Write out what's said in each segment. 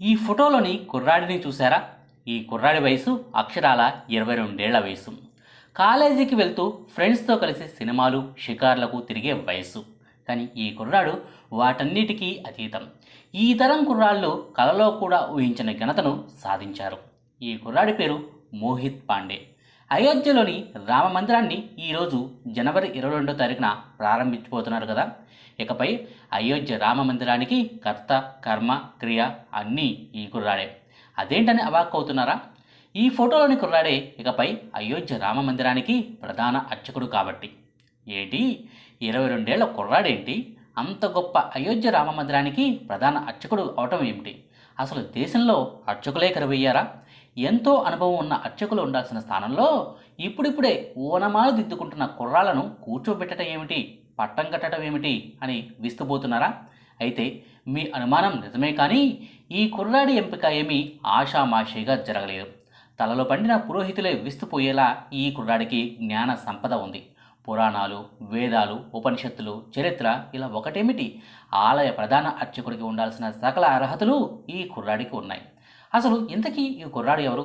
ఈ ఫోటోలోని కుర్రాడిని చూసారా ఈ కుర్రాడి వయసు అక్షరాల ఇరవై రెండేళ్ళ వయసు. కాలేజీకి వెళ్తూ ఫ్రెండ్స్తో కలిసి సినిమాలు షికార్లకు తిరిగే వయసు. కానీ ఈ కుర్రాడు వాటన్నిటికీ అతీతం. ఈ తరం కుర్రాళ్ళు కలలో కూడా ఊహించిన ఘనతను సాధించారు. ఈ కుర్రాడి పేరు మోహిత్ పాండే. అయోధ్యలోని రామ మందిరాన్ని ఈరోజు జనవరి ఇరవై రెండో తారీఖున ప్రారంభించబోతున్నారు కదా. ఇకపై అయోధ్య రామ మందిరానికి కర్త కర్మ క్రియ అన్నీ ఈ కుర్రాడే. అదేంటని అవాక్కవుతున్నారా ఈ ఫోటోలోని కుర్రాడే ఇకపై అయోధ్య రామ మందిరానికి ప్రధాన అర్చకుడు కాబట్టి. ఏంటి? ఇరవై రెండేళ్ళ కుర్రాడేంటి? అంత గొప్ప అయోధ్య రామ మందిరానికి ప్రధాన అర్చకుడు అవటం ఏమిటి? అసలు దేశంలో అర్చకులే కరువయ్యారా? ఎంతో అనుభవం ఉన్న అర్చకులు ఉండాల్సిన స్థానంలో ఇప్పుడిప్పుడే ఓనమాలు దిద్దుకుంటున్న కుర్రాలను కూర్చోబెట్టడం ఏమిటి? పట్టం కట్టడం ఏమిటి? అని విస్తుపోతున్నారా? అయితే మీ అనుమానం నిజమే కానీ ఈ కుర్రాడి ఎంపిక ఏమీ ఆషామాషిగా జరగలేదు. తలలో పండిన పురోహితులే విస్తుపోయేలా ఈ కుర్రాడికి జ్ఞాన సంపద ఉంది. పురాణాలు వేదాలు ఉపనిషత్తులు చరిత్ర ఇలా ఒకటేమిటి? ఆలయ ప్రధాన అర్చకుడికి ఉండాల్సిన సకల అర్హతలు ఈ కుర్రాడికి ఉన్నాయి. అసలు ఇంతకీ ఈ కుర్రాడు ఎవరు?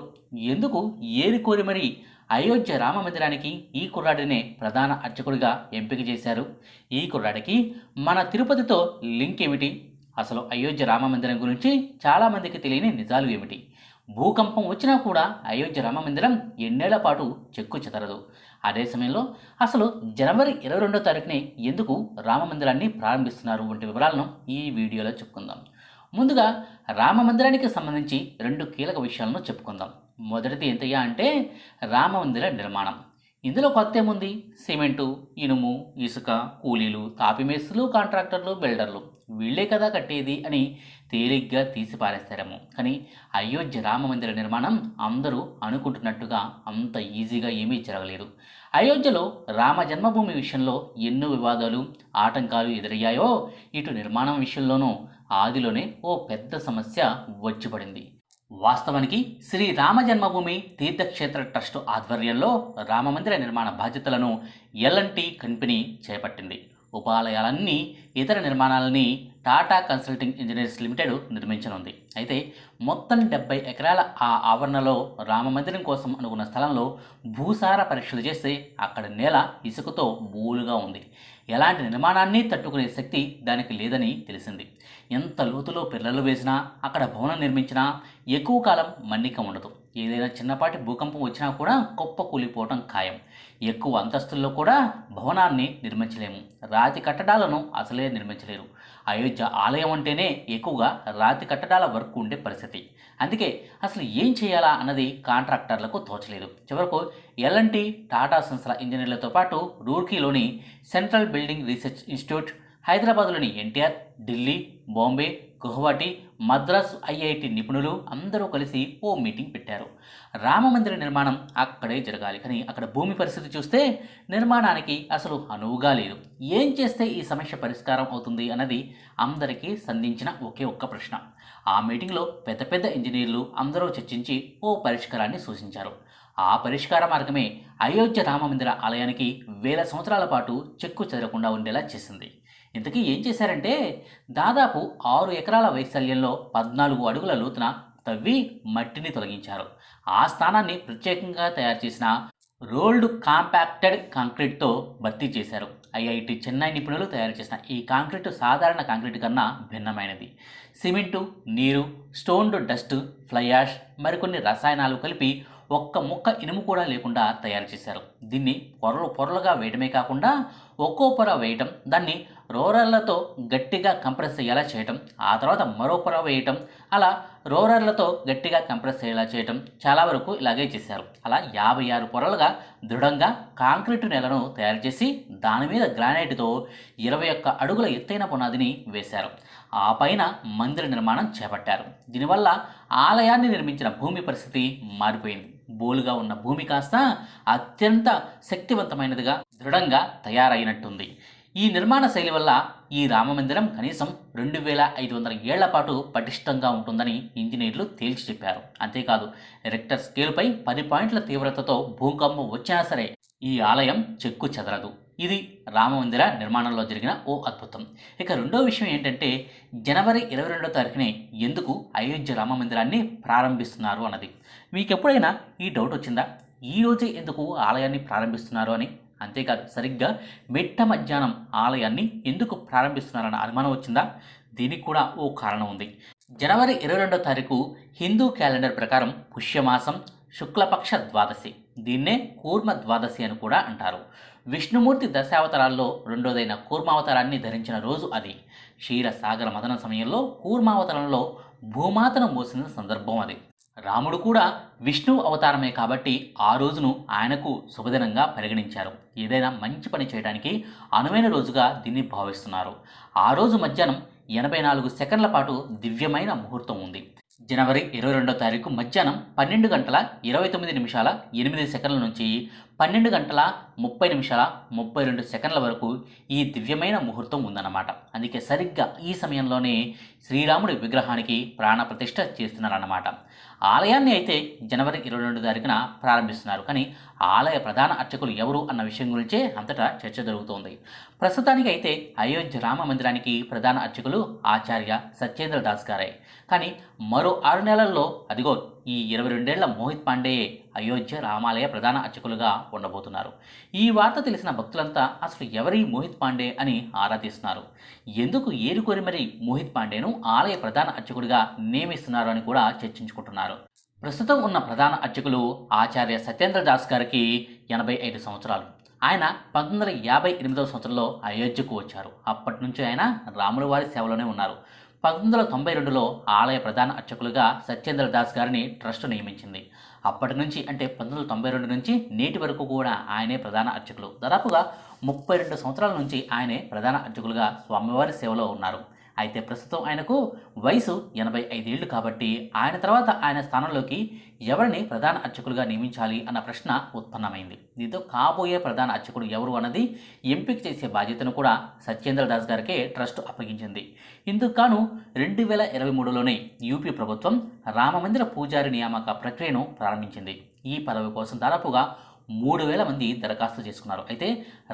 ఎందుకు ఏది కోరి మరి అయోధ్య రామ మందిరానికి ఈ కుర్రాడినే ప్రధాన అర్చకుడిగా ఎంపిక చేశారు? ఈ కుర్రాడికి మన తిరుపతితో లింక్ ఏమిటి? అసలు అయోధ్య రామ మందిరం గురించి చాలామందికి తెలియని నిజాలు ఏమిటి? భూకంపం వచ్చినా కూడా అయోధ్య రామ మందిరం ఎన్నేళ్ళ పాటు చెక్కు చెదరదు. అదే సమయంలో అసలు జనవరి ఇరవై రెండో తారీఖునే ఎందుకు రామ మందిరాన్ని ప్రారంభిస్తున్నారు? వంటి వివరాలను ఈ వీడియోలో చెప్పుకుందాం. ముందుగా రామ మందిరానికి సంబంధించి రెండు కీలక విషయాలను చెప్పుకుందాం. మొదటిది ఎంతయ్యా అంటే రామ మందిర నిర్మాణం. ఇందులో కొత్త ఏముంది? సిమెంటు ఇనుము ఇసుక కూలీలు తాపిమేస్తులు కాంట్రాక్టర్లు బిల్డర్లు. వీళ్ళే కదా కట్టేది అని తేలిగ్గా తీసి పారేస్తారేమో. కానీ అయోధ్య రామ మందిర నిర్మాణం అందరూ అనుకుంటున్నట్టుగా అంత ఈజీగా ఏమీ జరగలేదు. అయోధ్యలో రామ జన్మభూమి విషయంలో ఎన్నో వివాదాలు ఆటంకాలు ఎదురయ్యాయో ఇటు నిర్మాణం విషయంలోనూ ఆదిలోనే ఓ పెద్ద సమస్య వచ్చిపడింది. వాస్తవానికి శ్రీ రామ జన్మభూమి తీర్థక్షేత్ర ట్రస్ట్ ఆధ్వర్యంలో రామమందిర నిర్మాణ బాధ్యతలను ఎల్ఎన్టీ కంపెనీ చేపట్టింది. ఉపాలయాలన్నీ ఇతర నిర్మాణాలని టాటా కన్సల్టింగ్ ఇంజనీర్స్ లిమిటెడ్ నిర్మించనుంది. అయితే మొత్తం డెబ్బై ఎకరాల ఆ ఆవరణలో రామమందిరం కోసం అనుకున్న స్థలంలో భూసార పరీక్షలు చేస్తే అక్కడ నేల ఇసుకతో బూలుగా ఉంది. ఎలాంటి నిర్మాణాన్ని తట్టుకునే శక్తి దానికి లేదని తెలిసింది. ఎంత లోతులో పిల్లలు వేసినా అక్కడ భవనం నిర్మించినా ఎక్కువ కాలం మన్నిక ఉండదు. ఏదైనా చిన్నపాటి భూకంపం వచ్చినా కూడా గొప్ప కూలిపోవటం ఖాయం. ఎక్కువ అంతస్తుల్లో కూడా భవనాన్ని నిర్మించలేము. రాతి కట్టడాలను అసలే నిర్మించలేరు. అయోధ్య ఆలయం అంటేనే ఎక్కువగా రాతి కట్టడాల వర్క్ ఉండే పరిస్థితి. అందుకే అసలు ఏం చేయాలా అన్నది కాంట్రాక్టర్లకు తోచలేదు. చివరకు ఎల్ఎన్టీ టాటా సంస్థల ఇంజనీర్లతో పాటు రూర్కీలోని సెంట్రల్ బిల్డింగ్ రీసెర్చ్ ఇన్స్టిట్యూట్ హైదరాబాద్లోని ఎన్టీఆర్ ఢిల్లీ బాంబే గుహవాటి మద్రాసు ఐఐటి నిపుణులు అందరూ కలిసి ఓ మీటింగ్ పెట్టారు. రామమందిర నిర్మాణం అక్కడే జరగాలి. కానీ అక్కడ భూమి పరిస్థితి చూస్తే నిర్మాణానికి అసలు అనువుగా లేదు. ఏం చేస్తే ఈ సమస్య పరిష్కారం అవుతుంది అన్నది అందరికీ సంధించిన ఒకే ఒక్క ప్రశ్న. ఆ మీటింగ్లో పెద్ద పెద్ద ఇంజనీర్లు అందరూ చర్చించి ఓ పరిష్కారాన్ని సూచించారు. ఆ పరిష్కార మార్గమే అయోధ్య రామమందిర ఆలయానికి వేల సంవత్సరాల పాటు చెక్కు చెదరకుండా ఉండేలా చేసింది. ఇంతకీ ఏం చేశారంటే దాదాపు ఆరు ఎకరాల వైశాల్యంలో పద్నాలుగు అడుగుల లోతున తవ్వి మట్టిని తొలగించారు. ఆ స్థానాన్ని ప్రత్యేకంగా తయారు చేసిన రోల్డ్ కాంపాక్టెడ్ కాంక్రీట్తో భర్తీ చేశారు. ఐఐటి చెన్నై నిపుణులు తయారు చేసిన ఈ కాంక్రీట్ సాధారణ కాంక్రీట్ కన్నా భిన్నమైనది. సిమెంటు నీరు స్టోన్డ్ డస్ట్ ఫ్లై యాష్ మరికొన్ని రసాయనాలు కలిపి ఒక్క ముక్క ఇనుము కూడా లేకుండా తయారు చేశారు. దీన్ని పొరలు పొరలుగా వేయడమే కాకుండా ఒక్కో పొర వేయటం దాన్ని రోరర్లతో గట్టిగా కంప్రెస్ అయ్యేలా చేయటం ఆ తర్వాత మరో పొర వేయటం అలా రోరర్లతో గట్టిగా కంప్రెస్ అయ్యేలా చేయటం చాలా వరకు ఇలాగే చేశారు. అలా యాభై ఆరు పొరలుగా దృఢంగా కాంక్రీటు నేలను తయారు చేసి దాని మీద గ్రానైట్తో ఇరవై ఒక్క అడుగుల ఎత్తైన పునాదిని వేశారు. ఆ పైన మందిర నిర్మాణం చేపట్టారు. దీనివల్ల ఆలయాన్ని నిర్మించిన భూమి పరిస్థితి మారిపోయింది. బోలుగా ఉన్న భూమి కాస్త అత్యంత శక్తివంతమైనదిగా దృఢంగా తయారైనట్టుంది. ఈ నిర్మాణ శైలి వల్ల ఈ రామమందిరం కనీసం రెండు వేల ఐదు వందల ఏళ్ళ పాటు పటిష్టంగా ఉంటుందని ఇంజనీర్లు తేల్చి చెప్పారు. అంతేకాదు రెక్టర్ స్కేల్పై పది పాయింట్ల తీవ్రతతో భూకంపం వచ్చినా సరే ఈ ఆలయం చెక్కు చెదరదు. ఇది రామమందిర నిర్మాణంలో జరిగిన ఓ అద్భుతం. ఇక రెండో విషయం ఏంటంటే జనవరి ఇరవై రెండో తారీఖునే ఎందుకు అయోధ్య రామ మందిరాన్ని ప్రారంభిస్తున్నారు అన్నది. మీకు ఎప్పుడైనా ఈ డౌట్ వచ్చిందా? ఈ రోజే ఎందుకు ఆలయాన్ని ప్రారంభిస్తున్నారు అని? అంతేకాదు సరిగ్గా మిట్ట మధ్యాహ్నం ఆలయాన్ని ఎందుకు ప్రారంభిస్తున్నారన్న అనుమానం వచ్చిందా? దీనికి కూడా ఓ కారణం ఉంది. జనవరి ఇరవై రెండో తారీఖు హిందూ క్యాలెండర్ ప్రకారం పుష్యమాసం శుక్లపక్ష ద్వాదశి దీన్నే కూర్మ ద్వాదశి అని కూడా అంటారు. విష్ణుమూర్తి దశావతారాల్లో రెండోదైన కూర్మావతారాన్ని ధరించిన రోజు అది. క్షీరసాగర మదన సమయంలో కూర్మావతారంలో భూమాతను మోసిన సందర్భం అది. రాముడు కూడా విష్ణు అవతారమే కాబట్టి ఆ రోజును ఆయనకు శుభదినంగా పరిగణించారు. ఏదైనా మంచి పని చేయడానికి అనువైన రోజుగా దీన్ని భావిస్తున్నారు. ఆ రోజు మధ్యాహ్నం ఎనభై నాలుగు సెకండ్ల పాటు దివ్యమైన ముహూర్తం ఉంది. జనవరి ఇరవై రెండో తారీఖు మధ్యాహ్నం పన్నెండు గంటల ఇరవై తొమ్మిది నిమిషాల ఎనిమిది సెకండ్ల నుంచి పన్నెండు గంటల ముప్పై నిమిషాల ముప్పై రెండు సెకండ్ల వరకు ఈ దివ్యమైన ముహూర్తం ఉందన్నమాట. అందుకే సరిగ్గా ఈ సమయంలోనే శ్రీరాముడి విగ్రహానికి ప్రాణప్రతిష్ఠ చేస్తున్నారన్నమాట. ఆలయాన్ని అయితే జనవరి ఇరవై రెండు తారీఖున ప్రారంభిస్తున్నారు. కానీ ఆలయ ప్రధాన అర్చకులు ఎవరు అన్న విషయం గురించే అంతటా చర్చ జరుగుతోంది. ప్రస్తుతానికి అయితే అయోధ్య రామ మందిరానికి ప్రధాన అర్చకులు ఆచార్య సత్యేంద్ర దాస్ గారే. కానీ మరో ఆరు నెలల్లో అదిగో ఈ ఇరవై రెండేళ్ళ మోహిత్ పాండే అయోధ్య రామాలయ ప్రధాన అర్చకులుగా ఉండబోతున్నారు. ఈ వార్త తెలిసిన భక్తులంతా అసలు ఎవరి మోహిత్ పాండే అని ఆరాధిస్తున్నారు ఎందుకు ఏరుకోరి మరి మోహిత్ పాండేను ఆలయ ప్రధాన అర్చకుడిగా నియమిస్తున్నారు అని కూడా చర్చించుకుంటున్నారు. ప్రస్తుతం ఉన్న ప్రధాన అర్చకులు ఆచార్య సత్యేంద్ర దాస్ గారికి ఎనభై ఐదు సంవత్సరాలు. ఆయన పంతొమ్మిది వందల యాభై ఎనిమిదవ సంవత్సరంలో అయోధ్యకు వచ్చారు. అప్పటి నుంచి ఆయన రాముల వారి సేవలోనే ఉన్నారు. పంతొమ్మిది వందల తొంభై రెండులో ఆలయ ప్రధాన అర్చకులుగా సత్యేంద్ర దాస్ గారిని ట్రస్ట్ నియమించింది. అప్పటి నుంచి అంటే పంతొమ్మిది వందల తొంభై రెండు నుంచి నేటి వరకు కూడా ఆయనే ప్రధాన అర్చకులు. దాదాపుగా ముప్పై రెండు సంవత్సరాల నుంచి ఆయనే ప్రధాన అర్చకులుగా స్వామివారి సేవలో ఉన్నారు. అయితే ప్రస్తుతం ఆయనకు వయసు ఎనభై ఐదేళ్ళు కాబట్టి ఆయన తర్వాత ఆయన స్థానంలోకి ఎవరిని ప్రధాన అర్చకులుగా నియమించాలి అన్న ప్రశ్న ఉత్పన్నమైంది. దీంతో కాబోయే ప్రధాన అర్చకుడు ఎవరు అన్నది ఎంపిక చేసే బాధ్యతను కూడా సత్యేంద్ర దాస్ గారికే ట్రస్ట్ అప్పగించింది. ఇందుకు గాను రెండు వేల ఇరవై మూడులోనే యూపీ ప్రభుత్వం రామమందిర పూజారి నియామక ప్రక్రియను ప్రారంభించింది. ఈ పదవి కోసం దాదాపుగా మూడు వేల మంది దరఖాస్తు చేసుకున్నారు. అయితే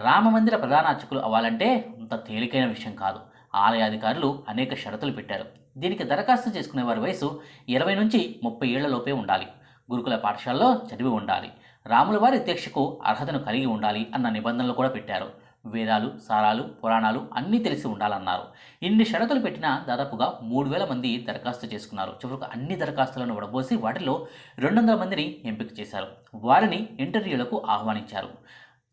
రామమందిర ప్రధాన అర్చకులు అవ్వాలంటే అంత తేలికైన విషయం కాదు. ఆలయాధికారులు అనేక షరతులు పెట్టారు. దీనికి దరఖాస్తు చేసుకునే వారి వయసు ఇరవై నుంచి ముప్పై ఏళ్ళలోపే ఉండాలి. గురుకుల పాఠశాలలో చదివి ఉండాలి. రాముల వారి దీక్షకు అర్హతను కలిగి ఉండాలి అన్న నిబంధనలు కూడా పెట్టారు. వేదాలు సారాలు పురాణాలు అన్నీ తెలిసి ఉండాలన్నారు. ఇన్ని షరతులు పెట్టినా దాదాపుగా మూడు వేల మంది దరఖాస్తు చేసుకున్నారు. చివరకు అన్ని దరఖాస్తులను వడబోసి వాటిలో రెండు వందల మందిని ఎంపిక చేశారు. వారిని ఇంటర్వ్యూలకు ఆహ్వానించారు.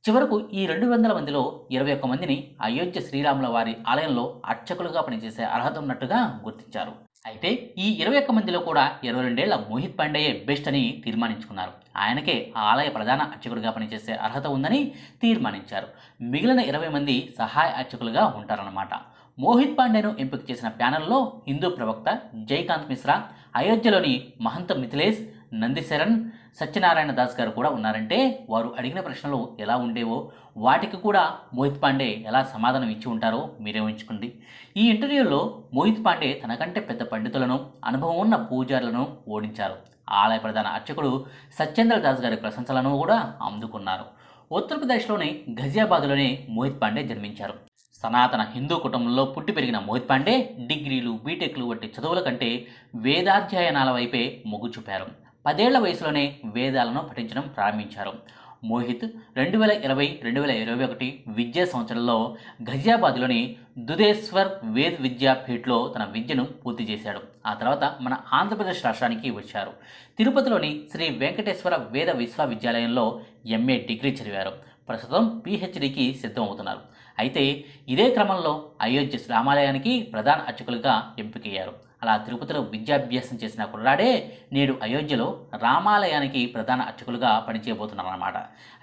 చివరకు ఈ రెండు వందల మందిలో ఇరవై ఒక్క మందిని అయోధ్య శ్రీరాముల వారి ఆలయంలో అర్చకులుగా పనిచేసే అర్హత ఉన్నట్టుగా గుర్తించారు. అయితే ఈ ఇరవై ఒక్క మందిలో కూడా ఇరవై రెండేళ్ళ మోహిత్ పాండేయే బెస్ట్ అని తీర్మానించుకున్నారు. ఆయనకే ఆలయ ప్రధాన అర్చకుడిగా పనిచేసే అర్హత ఉందని తీర్మానించారు. మిగిలిన ఇరవై మంది సహాయ అర్చకులుగా ఉంటారన్నమాట. మోహిత్ పాండేను ఎంపిక చేసిన ప్యానెల్లో హిందూ ప్రవక్త జైకాంత్ మిశ్రా అయోధ్యలోని మహంత మిథిలేష్ నందిశరణ్ సత్యనారాయణ దాస్ గారు కూడా ఉన్నారంటే వారు అడిగిన ప్రశ్నలు ఎలా ఉండేవో వాటికి కూడా మోహిత్ పాండే ఎలా సమాధానం ఇచ్చి ఉంటారో మీరే ఉంచుకోండి ఈ ఇంటర్వ్యూలో మోహిత్ పాండే తనకంటే పెద్ద పండితులను అనుభవం ఉన్న పూజారులను ఓడించారు. ఆలయ ప్రధాన అర్చకుడు సత్యేంద్ర దాస్ గారి ప్రశంసలను కూడా అందుకున్నారు. ఉత్తరప్రదేశ్లోని ఘజియాబాద్లోనే మోహిత్ పాండే జన్మించారు. సనాతన హిందూ కుటుంబంలో పుట్టి పెరిగిన మోహిత్ పాండే డిగ్రీలు బీటెక్లు వంటి చదువుల కంటే వేదాధ్యయనాల వైపే మొగ్గు చూపారు. పదేళ్ళ వయసులోనే వేదాలను పఠించడం ప్రారంభించారు. మోహిత్ రెండు వేల ఇరవై రెండు వేల ఇరవై ఒకటి విద్యా సంవత్సరంలో ఘజియాబాద్లోని దుధేశ్వర్ వేద్ విద్యాపీఠ్లో తన విద్యను పూర్తి చేశాడు. ఆ తర్వాత మన ఆంధ్రప్రదేశ్ రాష్ట్రానికి వచ్చారు. తిరుపతిలోని శ్రీ వెంకటేశ్వర వేద విశ్వవిద్యాలయంలో ఎంఏ డిగ్రీ చదివారు. ప్రస్తుతం పిహెచ్డికి సిద్ధమవుతున్నారు. అయితే ఇదే క్రమంలో అయోధ్య రామాలయానికి ప్రధాన అర్చకులుగా ఎంపికయ్యారు. అలా తిరుపతిలో విద్యాభ్యాసం చేసిన కుర్రాడే నేడు అయోధ్యలో రామాలయానికి ప్రధాన అర్చకులుగా పనిచేయబోతున్నారన్నమాట.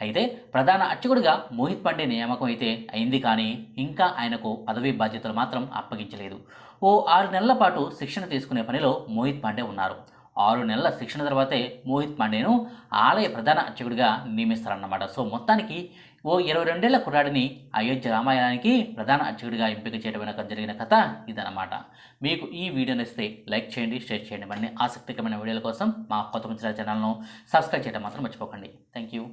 అయితే ప్రధాన అర్చకుడిగా మోహిత్ పాండే నియామకం అయితే అయింది కానీ ఇంకా ఆయనకు పదవీ బాధ్యతలు మాత్రం అప్పగించలేదు. ఓ ఆరు నెలల పాటు శిక్షణ తీసుకునే పనిలో మోహిత్ పాండే ఉన్నారు. ఆరు నెలల శిక్షణ తర్వాతే మోహిత్ పాండేను ఆలయ ప్రధాన అర్చకుడిగా నియమిస్తారన్నమాట. సో మొత్తానికి ఓ ఇరవై రెండేళ్ళ కుర్రాడిని అయోధ్య రామాయణానికి ప్రధాన అర్చకుడిగా ఎంపిక చేయడం వెనక జరిగిన కథ ఇదన్నమాట. మీకు ఈ వీడియో నచ్చితే లైక్ చేయండి షేర్ చేయండి. మరిన్ని ఆసక్తికరమైన వీడియోల కోసం మా కొత్త మంచి ఛానల్ను సబ్స్క్రైబ్ చేయడం మాత్రం మర్చిపోకండి. Thank you